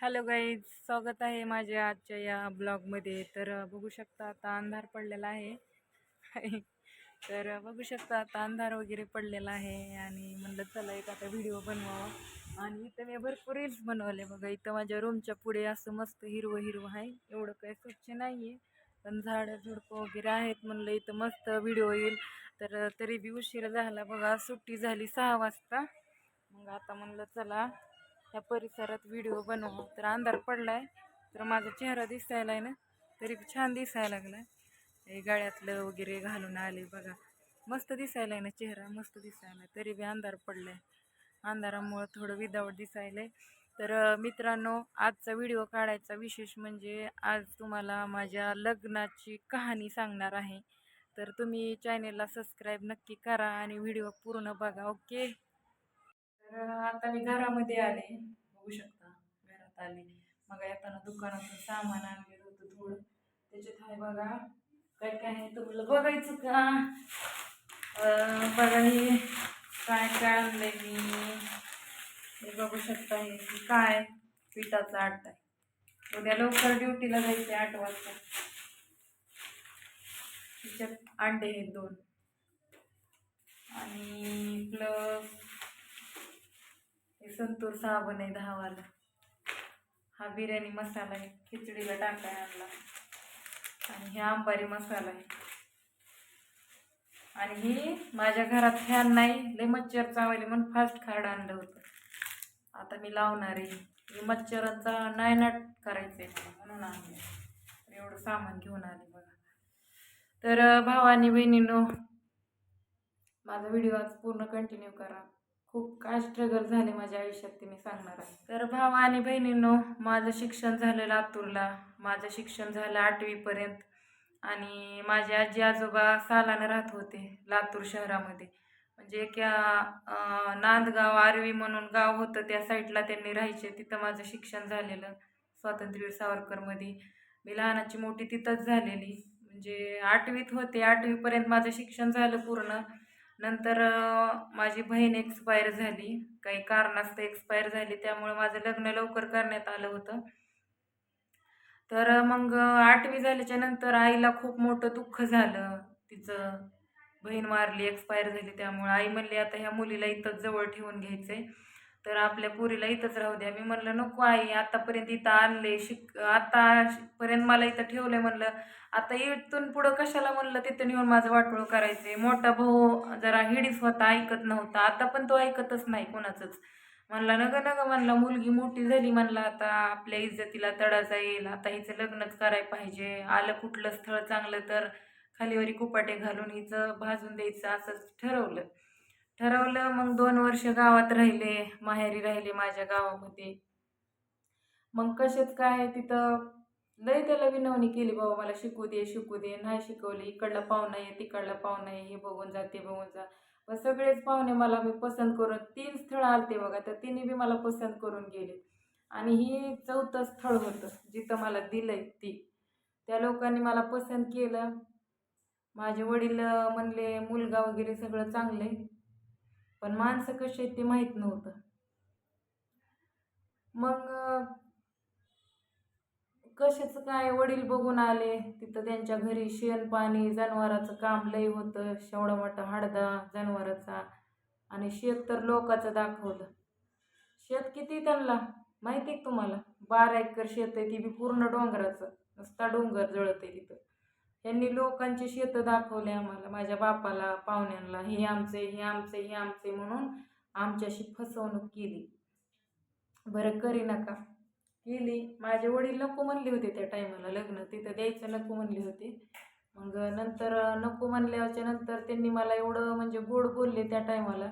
Hello guys स्वागत आहे माझ्या आजच्या या ब्लॉगमध्ये. तर बघू शकता आता अंधार पडलेला आहे. तर बघू शकता आता अंधार वगैरे पडलेला आहे आणि म्हणलं चला एक आता व्हिडिओ बनवावा. आणि इथं मी भरपूर रील्स बनवले बघा. इथं माझ्या रूमच्या पुढे असं मस्त हिरवं हिरवं आहे. एवढं काही स्वच्छ नाही आहे पण झाडं झुडपं वगैरे आहेत म्हणलं इथं मस्त व्हिडिओ येईल. तर तरी बी उशीर झाला बघा. सुट्टी झाली सहा वाजता. मग आता म्हणलं चला ह्या परिसरात व्हिडिओ बनवा तर अंधार पडला आहे तर माझा चेहरा दिसायला आहे ना तरी छान दिसायला लागला हे गळ्यातलं वगैरे घालून आले बघा. मस्त दिसायला आहे ना चेहरा मस्त दिसायला तरी बी अंधार पडला आहे अंधारामुळं थोडं विदावट आहे तर मित्रांनो आजचा व्हिडिओ काढायचा विशेष म्हणजे आज तुम्हाला माझ्या लग्नाची कहाणी सांगणार आहे. तर तुम्ही चॅनेलला सबस्क्राईब नक्की करा आणि व्हिडिओ पूर्ण बघा ओके? तर आता मी घरामध्ये आले. बघू शकता घरात आले. मग येताना दुकानातून सामान आणलेलं होतं थोडं. त्याच्यात आहे बघा काय काय आहे तुम्हाला बघायचं का? बघा हे काय काय आणलंय मी. हे बघू शकता हे की काय? पिठाचं आट आहे. उद्या लवकर ड्युटीला जायचे आठ वाजता. तिच्यात अंडे आहेत दोन. आणि प्लस हे संतूर साबण आहे दहावाला. हा बिर्याणी मसाला आहे खिचडीला टाकाय आणला आणि हे आंबारी मसाला आहे. आणि ही माझ्या घरात फॅन नाही लय मच्छर चावले म्हणून फास्ट कार्ड आणलं होतं. आता मी लावणार आहे. हे मच्छरांचा नायनाट करायचं आहे मला म्हणून आणलं एवढं सामान घेऊन आले बघा. तर भावानी बहिणीनो माझा व्हिडिओ आज पूर्ण कंटिन्यू करा. खूप काय स्ट्रगल झाले माझ्या आयुष्यात ते मी सांगणार आहे. तर भावा आणि बहिणींनो माझं शिक्षण झालं लातूरला. माझं शिक्षण झालं आठवीपर्यंत आणि माझे आजी आजोबा सालानं राहत होते लातूर शहरामध्ये. म्हणजे क्या नांदगाव आरवी म्हणून गाव होतं त्या साईडला त्यांनी राहायचे. तिथं माझं शिक्षण झालेलं स्वातंत्र्यवीर सावरकरमध्ये. मी लहानाची मोठी तिथंच झालेली. म्हणजे आठवीत होते. आठवीपर्यंत माझं शिक्षण झालं पूर्ण. नंतर माझी बहीण एक्सपायर झाली. काही कारणास्तव एक्सपायर झाली त्यामुळे माझं लग्न लवकर करण्यात आलं होतं. तर मग आठवी झाल्याच्यानंतर आईला खूप मोठं दुःख झालं. तिचं बहीण मारली एक्सपायर झाली त्यामुळे आई म्हणली आता ह्या मुलीला इथंच जवळ ठेवून आहे तर आपल्या पुरीला इथंच राहू द्या. मी म्हणलं नको आई आतापर्यंत इथं आणले शिक आतापर्यंत मला इथं ठेवलं आहे म्हणलं. आता इथून पुढं कशाला म्हणलं तिथं नेऊन माझं वाटोळं करायचंय? मोठा भाऊ जरा हिडीस होता ऐकत नव्हता. आता पण तो ऐकतच नाही कोणाचंच. म्हणला नग नग म्हणला मुलगी मोठी झाली म्हणला आता आपल्या इज्जतीला तडा जाईल. आता हिचं लग्नच करायला पाहिजे. आलं कुठलं स्थळ चांगलं तर खालीवरी कुपाटे घालून हिचं भाजून द्यायचं असंच ठरवलं. ठरवलं मग दोन वर्ष गावात राहिले माहेरी राहिले माझ्या गावामध्ये. मग कसेच काय तिथं? लय त्याला विनवणी केली बाबा मला शिकू दे शिकू दे नाही शिकवली इकडला पाहुणा आहे तिकडला पाहुणा आहे हे बघून जा ते बघून जा. पण सगळेच पाहुणे मला मी पसंत करून तीन स्थळं आलते बघा तर तिने बी मला पसंत करून गेले. आणि ही चौथं स्थळ होतं जिथं मला दिलंय ती. त्या लोकांनी मला पसंत केलं. माझे वडील म्हणले मुलगा वगैरे सगळं चांगलं आहे पण माणसं कशी आहेत ते माहीत नव्हतं. मग कसेच कशाचं काय वडील बघून आले? तिथं त्यांच्या घरी शेण पाणी जनावराचं काम लय होतं. शेवढा मोठा हाडदा जनावराचा. आणि शेत तर लोकाचं दाखवलं. शेत किती त्यांना? माहिती आहे तुम्हाला? बारा एकर शेत आहे ती बी पूर्ण डोंगराचं. नुसता डोंगर जळत आहे तिथं. यांनी लोकांची शेतं दाखवले आम्हाला माझ्या बापाला पाहुण्यांना हे आमचे हे आमचे हे आमचे म्हणून आमच्याशी फसवणूक केली. बरं करी नका. केली. माझे वडील नको म्हणले होते त्या टायमाला लग्न. तिथं द्यायचं नको म्हणले होते. मग नंतर नको म्हणल्याच्या नंतर त्यांनी मला एवढं म्हणजे गोड बोलले त्या टायमाला.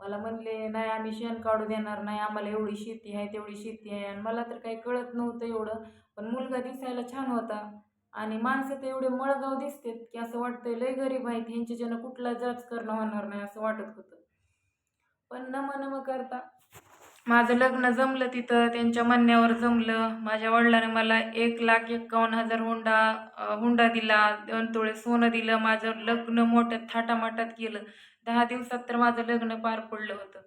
मला म्हणले नाही आम्ही शेण काढू देणार नाही. आम्हाला एवढी शेती आहे तेवढी शेती आहे. आणि मला तर काही कळत नव्हतं एवढं. पण मुलगा दिसायला छान होता. आणि माणसं तर एवढे मळगाव दिसतात की असं वाटतंय लय गरीब आहेत ह्यांच्याच्यानं कुठला जाच करणं होणार नाही असं वाटत होतं. पण नम नम करता. माझं लग्न जमलं तिथं त्यांच्या म्हणण्यावर जमलं. माझ्या वडिलाने मला एक लाख एक्कावन्न हजार हुंडा हुंडा दिला दोन तोळे सोनं दिलं माझं लग्न मोठ्यात थाटामाटात केलं. दहा दिवसात तर माझं लग्न पार पडलं होतं.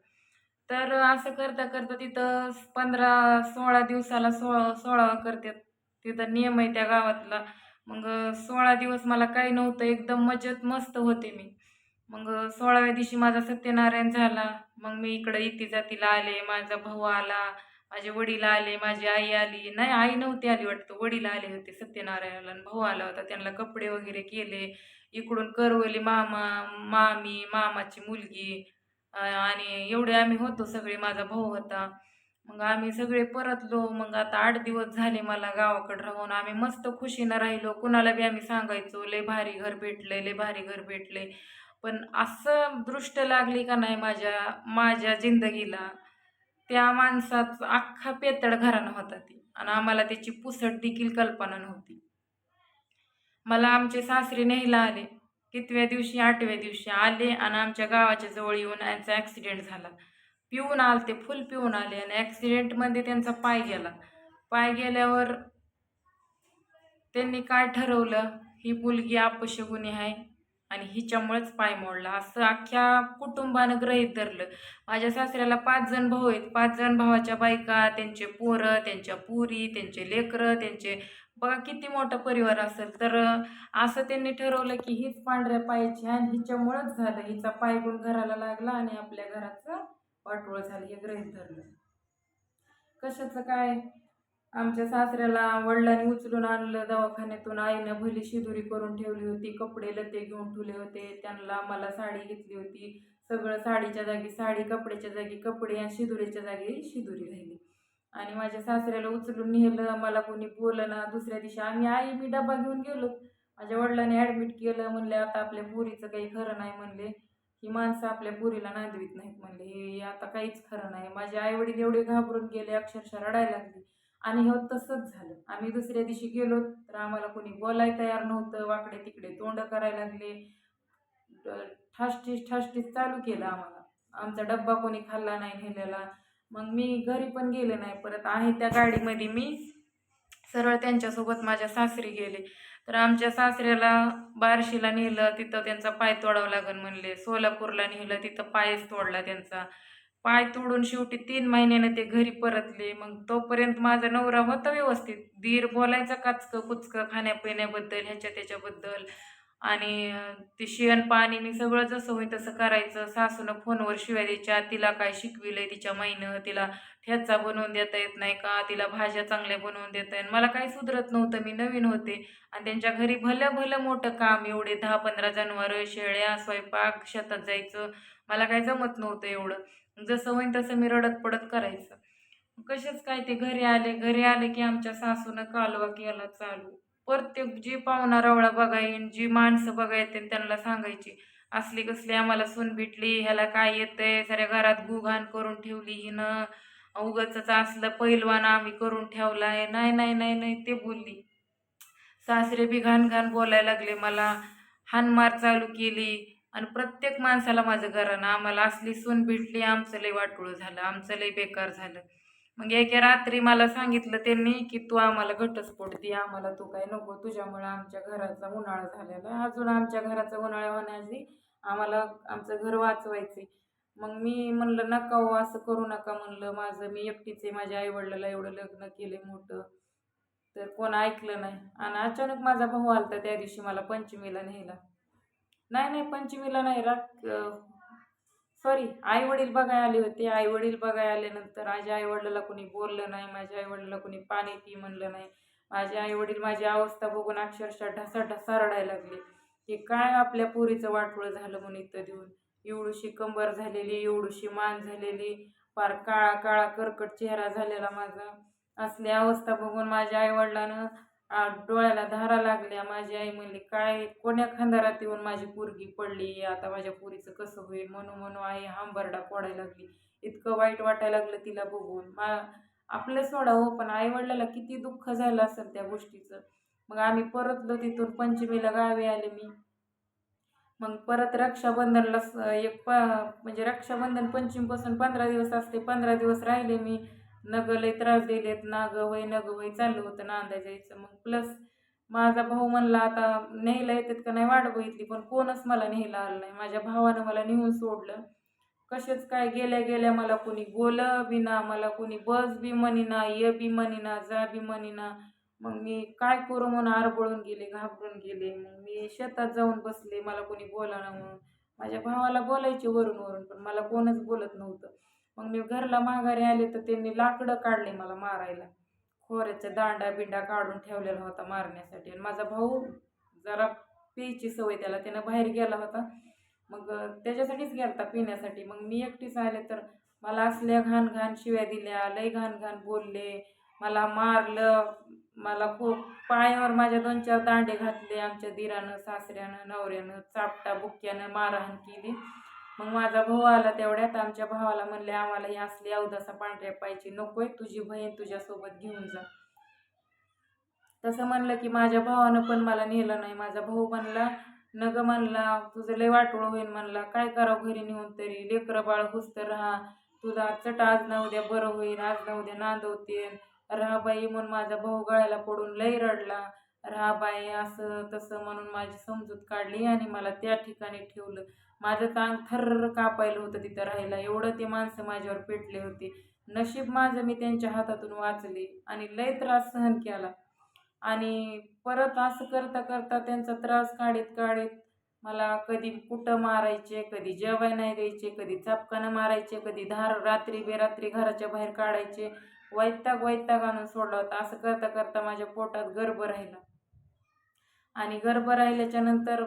तर असं करता करता तिथं पंधरा सोळा दिवसाला सोळा सोळावा करतात. तिथं नियम आहे त्या गावातला. मग सोळा दिवस मला काही नव्हतं एकदम मजेत मस्त होते मी. मग सोळाव्या दिवशी माझा सत्यनारायण झाला. मग मी इकडं इथे जातीला आले माझा भाऊ आला माझे वडील आले माझी आई आली. नाही आई नव्हती आली वाटतं वडील आले होते सत्यनारायणाला. आणि भाऊ आला होता त्यांना कपडे वगैरे केले. इकडून करवली मामा मामी मामाची मुलगी आणि एवढे आम्ही होतो सगळे माझा भाऊ होता. मग आम्ही सगळे परतलो. मग आता आठ दिवस झाले मला गावाकडे राहून. आम्ही मस्त खुशीनं राहिलो. कुणाला बी आम्ही सांगायचो लय भारी घर भेटले लय भारी घर भेटले पण असं दृष्ट लागली का नाही माझ्या माझ्या जिंदगीला त्या माणसाचा अख्खा पेतड घराणं होता ती. आणि आम्हाला त्याची पुसट देखील कल्पना नव्हती. मला आमचे सासरे न्यायला आले. कितव्या दिवशी? आठव्या दिवशी आले आणि आमच्या गावाच्या जवळ येऊन यांचा ॲक्सिडेंट झाला. पिऊन आले ते फुल पिऊन आले आणि ॲक्सिडेंटमध्ये त्यांचा पाय गेला. पाय गेल्यावर त्यांनी काय ठरवलं? ही मुलगी अपशगुनी आहे आणि हिच्यामुळेच पाय मोडला. असं अख्ख्या कुटुंबानं ग्रहित धरलं. माझ्या सासऱ्याला पाच जण भाऊ आहेत. पाच जण भावाच्या बायका त्यांचे पोरं त्यांच्या पुरी त्यांचे लेकरं त्यांचे बघा किती मोठा परिवार असेल. तर असं त्यांनी ठरवलं की हीच पांढऱ्या पायाची आहे आणि हिच्यामुळंच झालं. हिचा पाय गुण घराला लागला आणि आपल्या घराचं वाटोळ झाली हे ग्रहित धरलं. कशाचं काय? आमच्या सासऱ्याला वडिलांनी उचलून आणलं दवाखान्यातून आईनं भली शिदुरी करून ठेवली होती कपडे लते घेऊन ठेवले होते त्यांना मला साडी घेतली होती. सगळं साडीच्या जागी साडी कपड्याच्या जागी कपडे आणि शिदुरीच्या जागी शिदुरी राहिली. आणि माझ्या सासऱ्याला उचलून नेलं मला कोणी बोललं ना दुसऱ्या दिवशी आम्ही आई मी डबा घेऊन गेलो. माझ्या वडिलांनी ॲडमिट केलं म्हणले आता आपल्या पोरीचं काही खरं नाही म्हणले. ही माणसं आपल्या पुरीला नांदवीत नाहीत म्हणले. हे आता काहीच खरं नाही. माझे आई वडील एवढे घाबरून गेले अक्षरशः रडायला लागली. आणि हो तसंच झालं. आम्ही दुसऱ्या दिवशी गेलो तर आम्हाला कोणी बोलायला तयार नव्हतं. वाकडे तिकडे तोंड करायला लागले. ड- ठासठीस ठासठीस चालू केलं आम्हाला. आमचा डब्बा कोणी खाल्ला नाही नेलेला. मग मी घरी पण गेले नाही. परत आहे त्या गाडीमध्ये मी. सरळ त्यांच्यासोबत माझ्या सासरी गेले. तर आमच्या सासऱ्याला बार्शीला नेलं तिथं त्यांचा पाय तोडावं लागेल म्हणले. सोलापूरला नेलं तिथं पायच तोडला त्यांचा. पाय तोडून शेवटी तीन महिन्यानं ते घरी परतले. मग तोपर्यंत माझा नवरा होता व्यवस्थित. धीर बोलायचा काचकं कुचकं खाण्यापिण्याबद्दल ह्याच्या त्याच्याबद्दल. आणि ते शेण पाणी मी सगळं जसं होईल तसं करायचं. सासूनं फोनवर शिवाय द्यायच्या. तिला काय शिकविलंय तिच्या माईनं तिला ह्याचा बनवून देता येत नाही का? तिला भाज्या चांगल्या बनवून देता येत मला काही सुधरत नव्हतं. मी नवीन होते. आणि त्यांच्या घरी भलं भलं मोठं काम. एवढे दहा पंधरा जनावरं शेळ्या स्वयंपाक शेतात जायचं. मला काही जमत नव्हतं एवढं. जसं होईन तसं मी रडत पडत करायचं. कसेच काय ते घरी आले. घरी आले की आमच्या सासूनं कालवा केला चालू. प्रत्येक जी पाहुणा रवळा बघाईन जी माणसं बघायते त्यांना सांगायची. असली कसली आम्हाला सून भेटली. ह्याला काय येतंय? साऱ्या घरात गुघाण करून ठेवली हिनं. उगाच असलं पहिलवान आम्ही करून ठेवला आहे नाही नाही नाही नाही ते बोलली. सासरे बी घाण घाण बोलायला लागले मला. हानमार चालू केली. आणि प्रत्येक माणसाला माझं घरानं आम्हाला असली सून भेटली आमचं लय वाटोळं झालं आमचं लय बेकार झालं. मग एके रात्री मला सांगितलं त्यांनी की तू आम्हाला घटस्फोट दे आम्हाला तू काय नको. तुझ्यामुळे आमच्या घराचा उन्हाळा झालेला अजून आमच्या घराचा उन्हाळा होण्याआधी आम्हाला आमचं घर वाचवायचे मग मी म्हणलं नका हो असं करू नका म्हणलं माझं. मी एकटीच आहे माझ्या आईवडिलाला एवढं लग्न केलं मोठं. तर कोण ऐकलं नाही. आणि अचानक माझा भाऊ आलता त्या दिवशी मला पंचमीला न्यायला. नाही नाही पंचमीला नाही रात सॉरी आई वडील बघायला आले होते. आई वडील आल्यानंतर माझ्या आई वडिलाला कोणी बोललं नाही माझ्या आई वडिलाला कोणी पाणी पी म्हणलं नाही. माझे आई वडील माझी अवस्था बघून अक्षरशः ढसा ढसा रडायला लागले. की काय आपल्या पोरीचं वाटोळं झालं म्हणून इथं देऊन. एवढीशी कंबर झालेली एवढीशी मान झालेली फार काळा काळा कर्कट चेहरा झालेला माझा. असली अवस्था बघून माझ्या आईवडिलानं डोळ्याला धारा लागल्या. माझी आई म्हणली काय कोण्या खांदारात येऊन माझी पोरगी पडली? आता माझ्या पोरीचं कसं होईल? म्हणून म्हणून आई हांबरडा पोडायला लागली. इतकं वाईट वाटायला लागलं तिला बघून. मा आपलं सोडा हो पण आईवडिलाला किती दुःख झालं असेल त्या गोष्टीचं. मग आम्ही परतलो तिथून पंचमीला गावी आले मी. मग परत रक्षाबंधनला एक प म्हणजे रक्षाबंधन पंचमीपासून पंधरा दिवस असते. पंधरा दिवस राहिले मी. नग लय त्रास दिलेत. नाग वय नग वय चाललं होतं नांदा जायचं मग प्लस माझा भाऊ म्हणला आता न्यायला येतात का नाही? वाट बघितली. पण कोणच मला न्यायला आलं नाही. माझ्या भावानं मला नेऊन सोडलं. कसेच काय? गेल्या गेल्या मला कोणी बोल ना. मला कोणी बस बी म्हणीना ये बी म्हणीना जा बी म्हणीना मग मी काय करू म्हणून आरबळून गेले घाबरून गेले. मग मी शेतात जाऊन बसले मला कोणी बोलाना म्हणून. माझ्या भावाला बोलायचे वरून वरून पण मला कोणच बोलत नव्हतं. मग मी घरला माघारी आले तर त्यांनी लाकडं काढले मला मारायला. खोऱ्याचा दांडा बिंडा काढून ठेवलेला होता मारण्यासाठी. आणि माझा भाऊ जरा प्यायची सवय त्याला त्यानं बाहेर गेला होता. मग त्याच्यासाठीच गेला पिण्यासाठी. मग मी एकटीच आले तर मला असल्या घाण घाण शिव्या दिल्या लय घाण घाण बोलले. मला मारलं मला खूप पायावर माझ्या दोन चार दांडे घातले आमच्या दिरानं सासऱ्यानं नवऱ्यानं चापटा बुक्क्यानं मारहाण केली. मग माझा भाऊ आला तेवढ्यात आमच्या भावाला म्हणले आम्हाला ही असली अवदासा पांढऱ्या पाहिजे नकोय तुझी बहीण तुझ्यासोबत घेऊन जा. तसं म्हणलं की माझ्या भावानं पण मला नेलं नाही. माझा भाऊ म्हणला नग म्हणला तुझं लय वाटोळ होईल म्हणला. काय करावं घरी नेऊन तरी? लेकरं बाळ हुस्तर राहा. तुझा चटा आज ना उद्या बरं होईल आज ना उद्या नांदवते राहा बाई म्हणून माझा भाऊ गळ्याला पडून लई रडला. राहा बाई असं तसं म्हणून माझी समजूत काढली आणि मला त्या ठिकाणी ठेवलं. माझं तांग थर्र कापायला होतं तिथं राहायला. एवढं ते माणसं माझ्यावर पेटले होते. नशीब माझं मी त्यांच्या हातातून वाचले आणि लय त्रास सहन केला. आणि परत असं करता करता त्यांचा त्रास काढीत काढीत मला कधी कुठं मारायचे कधी जेवाय नाही द्यायचे कधी चापकानं मारायचे कधी धार रात्री बेरात्री घराच्या बाहेर काढायचे वैताग वैताग आणून सोडला होता. असं करता करता माझ्या पोटात गर्भ राहिला. आणि गर्भ राहिल्याच्या नंतर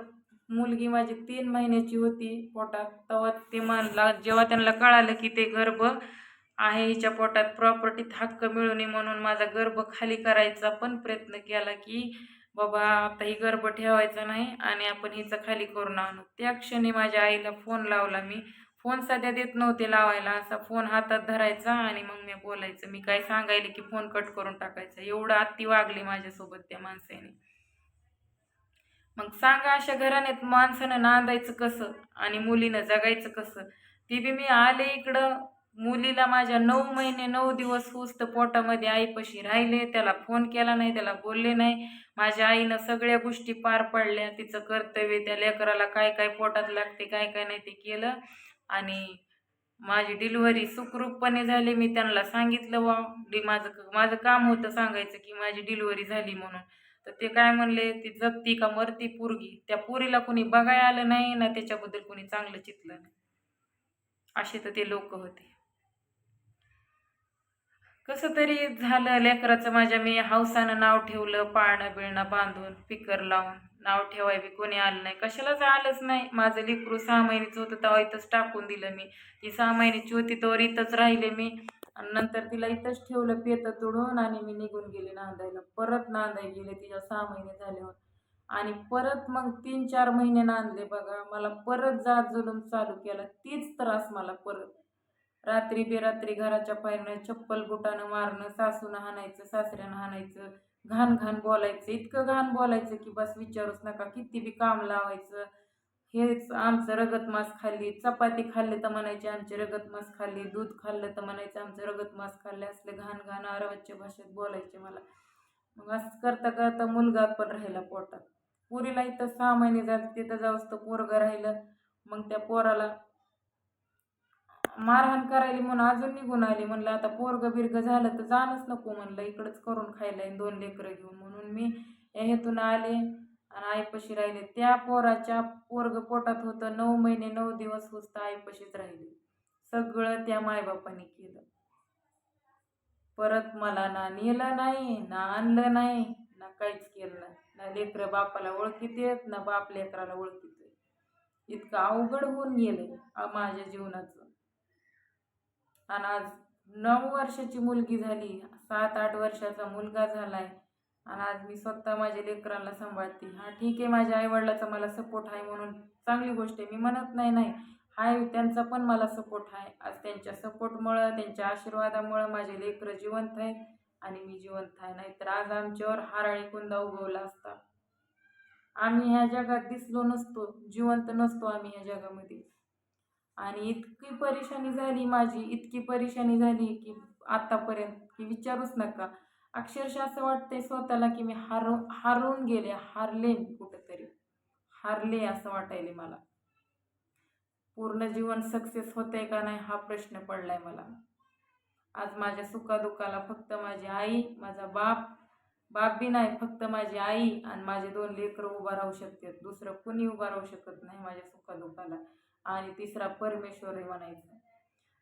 मुलगी माझी तीन महिन्याची होती पोटात. तेव्हा ते म्हणला जेव्हा त्यांना कळालं की ते गर्भ आहे हिच्या पोटात प्रॉपर्टीत हक्क मिळू नये म्हणून माझा गर्भ खाली करायचा पण प्रयत्न केला की बाबा आता ही गर्भ ठेवायचा नाही आणि आपण हिचं खाली करून आणू. त्या क्षणी माझ्या आईला फोन लावला मी. फोन सध्या देत नव्हते लावायला. असा फोन हातात धरायचा आणि मग मी बोलायचं मी काय सांगायले की फोन कट करून टाकायचा. एवढं आत्ती वागली माझ्यासोबत त्या माणसाने. मग सांगा अशा घराण्यात माणसानं नांदायचं कसं आणि मुलीनं जगायचं कसं? ती बी मी आले इकडं. मुलीला माझ्या नऊ महिने नऊ दिवस हुस्त पोटामध्ये आईपाशी राहिले. त्याला फोन केला नाही त्याला बोलले नाही. माझ्या आईनं सगळ्या गोष्टी पार पाडल्या. तिचं कर्तव्य त्या लेकराला काय काय पोटात लागते काय काय नाही ते केलं. आणि माझी डिलिव्हरी सुखरूपपणे झाली. मी त्यांना सांगितलं वा डी माझं माझं काम होतं सांगायचं की माझी डिलिव्हरी झाली म्हणून. तर ते काय म्हणले ती जगती का मरती पोरगी? त्या पोरीला कोणी बघायला आलं नाही ना त्याच्याबद्दल कोणी चांगलं चितलं नाही. असे तर ते लोक होते. कसं तरी झालं लेकराचं माझ्या मी हौसानं नाव ठेवलं पाळणं बिळणं बांधून पिकर लावून. नाव ठेवाय बी कोणी आलं नाही. कशालाच आलंच नाही. माझं लेकरू सहा महिन्याचं होतं तेव्हा इथंच टाकून दिलं मी. ती सहा महिन्याची होती तर इथंच राहिले मी. आणि नंतर तिला इथंच ठेवलं पेतं तोडून आणि मी निघून गेले नांदायला. परत नांदाय गेले तिच्या सहा महिने झाल्यावर आणि परत मग तीन चार महिने नांदले बघा. मला परत जात जुलूम चालू केला. तीच त्रास मला परत. रात्री बेरात्री घराच्या पायऱ्या चप्पल बुटानं मारणं सासूनं हाणायचं सासऱ्यानं हाणायचं. घाण घाण बोलायचं इतकं घाण बोलायचं की बस विचारूच नका किती बी काम लावायचं. हेच आमचं रगत मास खाल्ली चपाती खाल्ली तर म्हणायचे आमची रगत मास खाल्ली दूध खाल्लं तर म्हणायचं आमचं रगत मास खाल्ले असले घाण घाण आरवाच्या भाषेत बोलायचे मला. मग असं करता करता मुलगा पण राहिला पोटात. पुरीला इथं सहा महिने जात तिथं जाऊस तर पोरगं राहिलं. मग त्या पोराला मारहाण करायली म्हणून अजून निघून आली. म्हणलं आता पोरग बिरग झालं तर जाणंच नको म्हणलं इकडंच करून खायला दोन लेकरं घेऊन. म्हणून मी या हेतून आले आणि आईपाशी राहिले. त्या पोराच्या पोरग पोटात होतं नऊ महिने नऊ दिवस होत आईपाशीच राहिले. सगळं त्या मायबापाने केलं. परत मला ना नेलं नाही ना आणलं नाही ना काहीच केलं नाही. ना लेकरं बापाला ओळखीत येत ना बाप लेकराला ओळखीत येत इतकं अवघड होऊन गेलं माझ्या जीवनाचं. आणि आज नऊ वर्षाची मुलगी झाली. सात आठ वर्षाचा मुलगा झालाय. आणि आज मी स्वतः माझ्या लेकरांना सांभाळते. हा ठीक आहे माझ्या आईवडिलाचा मला सपोर्ट आहे म्हणून चांगली गोष्ट आहे. मी म्हणत नाही नाही. हाय त्यांचा पण मला सपोर्ट आहे. आज त्यांच्या सपोर्टमुळं त्यांच्या आशीर्वादामुळं माझे लेकरं जिवंत आहेत आणि मी जिवंत आहे. नाहीतर आज आमच्यावर हाराळी कुंदा उगवला असता. आम्ही ह्या जगात दिसलो नसतो जिवंत नसतो आम्ही ह्या जगामध्ये. आणि इतकी परेशानी झाली माझी इतकी परेशानी झाली की आत्तापर्यंत की विचारूच नका. अक्षरशः असं वाटतंय स्वतःला की मी हारू हारून गेले हारले मी कुठंतरी. हारले असं वाटायले मला. पूर्ण जीवन सक्सेस होतंय का नाही हा प्रश्न पडलाय मला. आज माझ्या सुखादुखाला फक्त माझी आई माझा बाप बाप बी नाही फक्त माझी आई आणि माझे दोन लेकरं उभा राहू शकतात. दुसरं कुणी उभा राहू शकत नाही माझ्या सुखादुखाला. आणि तिसरा परमेश्वर म्हणायचं.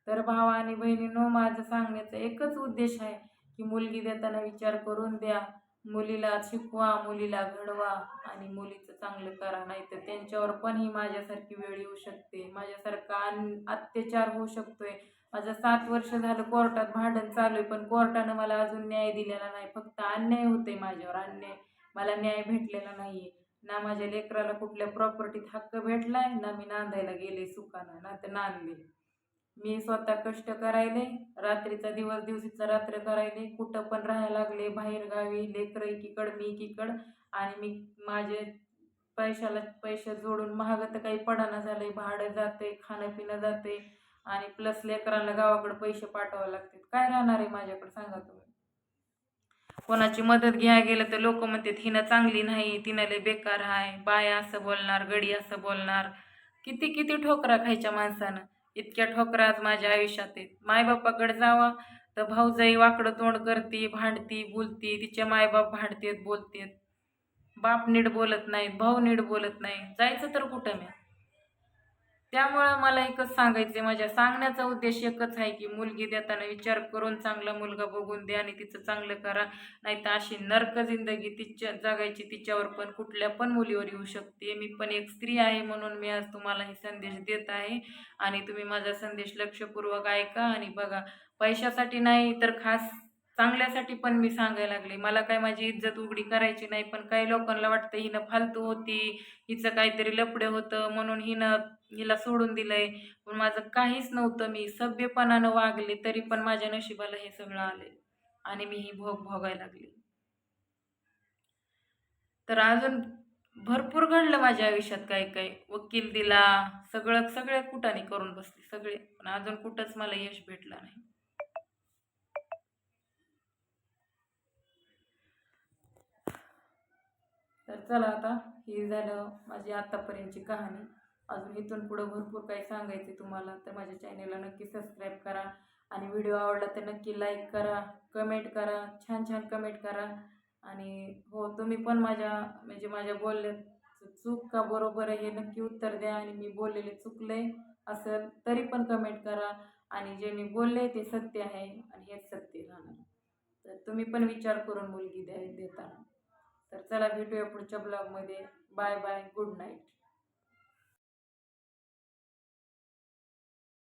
तर भावा आणि बहिणीनो माझं सांगण्याचा एकच उद्देश आहे की मुलगी देताना विचार करून द्या. मुलीला शिकवा मुलीला घडवा आणि मुलीचं चांगलं करा नाही तर त्यांच्यावर पण ही माझ्यासारखी वेळ येऊ शकते. माझ्यासारखा अन अत्याचार होऊ शकतोय. माझं सात वर्ष झालं कोर्टात भांडण चालू आहे पण कोर्टानं मला अजून न्याय दिलेला नाही. फक्त अन्याय होते माझ्यावर. अन्याय मला न्याय भेटलेला नाही ना माझ्या लेकराला कुठल्या प्रॉपर्टीत हक्क भेटलाय ना मी नांदायला गेले सुखानं ना तर नांदले. मी स्वतः कष्ट करायले रात्रीचा दिवस दिवशीचा रात्र करायले कुठं पण राहायला लागले बाहेर गावी लेकरं एकीकड मी एकीकड आणि मी माझे पैशाला पैसे जोडून महाग तर काही पडाना झालंय भाडं जाते खाणं पिणं जाते आणि प्लस लेकरांना गावाकडे पैसे पाठवावे लागतात. काय राहणार आहे माझ्याकडे? सांगा तुम्ही. कोणाची मदत घ्या गेलं तर लोक म्हणतात हिनं चांगली नाही तिनं लय बेकार आहे बाया असं बोलणार गडी असं बोलणार. किती किती ठोकरा खायच्या माणसानं. इतक्या ठोकरा आज माझ्या आयुष्यात आहेत. मायबापाकडे जावा तर भाऊजाई वाकडं तोंड करते भांडती बोलती तिचे मायबाप भांडतेत बोलतेत. बाप नीट बोलत नाहीत भाऊ नीट बोलत नाही जायचं तर कुठं मी त्यामुळं मला एकच सांगायचं माझ्या सांगण्याचा उद्देश एकच आहे की मुलगी देताना विचार करून चांगला मुलगा बघून द्या आणि तिचं चांगलं करा. नाही तर अशी नर्क जिंदगी तिच्या जगायची तिच्यावर पण कुठल्या पण मुलीवर येऊ शकते. मी पण एक स्त्री आहे म्हणून मी आज तुम्हाला हे संदेश देत आहे. आणि तुम्ही माझा संदेश लक्षपूर्वक ऐका आणि बघा पैशासाठी नाही तर खास चांगल्यासाठी पण मी सांगायला लागले. मला काय माझी इज्जत उघडी करायची नाही पण काही लोकांना वाटतं हिनं फालतू होती हिचं काहीतरी लपडे होतं म्हणून हिनं हिला सोडून दिलंय. पण माझं काहीच नव्हतं. मी सभ्यपणानं वागले तरी पण माझ्या नशिबाला हे सगळं आले. आणि मी ही भोग भोगायला लागले. तर अजून भरपूर घडलं माझ्या आयुष्यात काय काय वकील दिला सगळं सगळ्या कुठाने करून बसले सगळे. पण अजून कुठंच मला यश भेटलं नाही. तर चला आता ही झालं माझी आतापर्यंतची कहाणी. अजून इथून पुढं भरपूर काही सांगायचे तुम्हाला. तर माझ्या चॅनेलला नक्की सबस्क्राईब करा आणि व्हिडिओ आवडला तर नक्की लाईक करा कमेंट करा छान छान कमेंट करा. आणि हो तुम्ही पण माझ्या म्हणजे माझ्या बोलले चूक का बरोबर आहे हे नक्की उत्तर द्या आणि मी बोललेले चुकले असेल तरी पण कमेंट करा. आणि जे मी बोलले ते सत्य आहे आणि हेच सत्य राहणार. तर तुम्ही पण विचार करून मुलगी द्या देताना. तर चला भेटूया पुढच्या ब्लॉगमध्ये बाय बाय गुड नाईट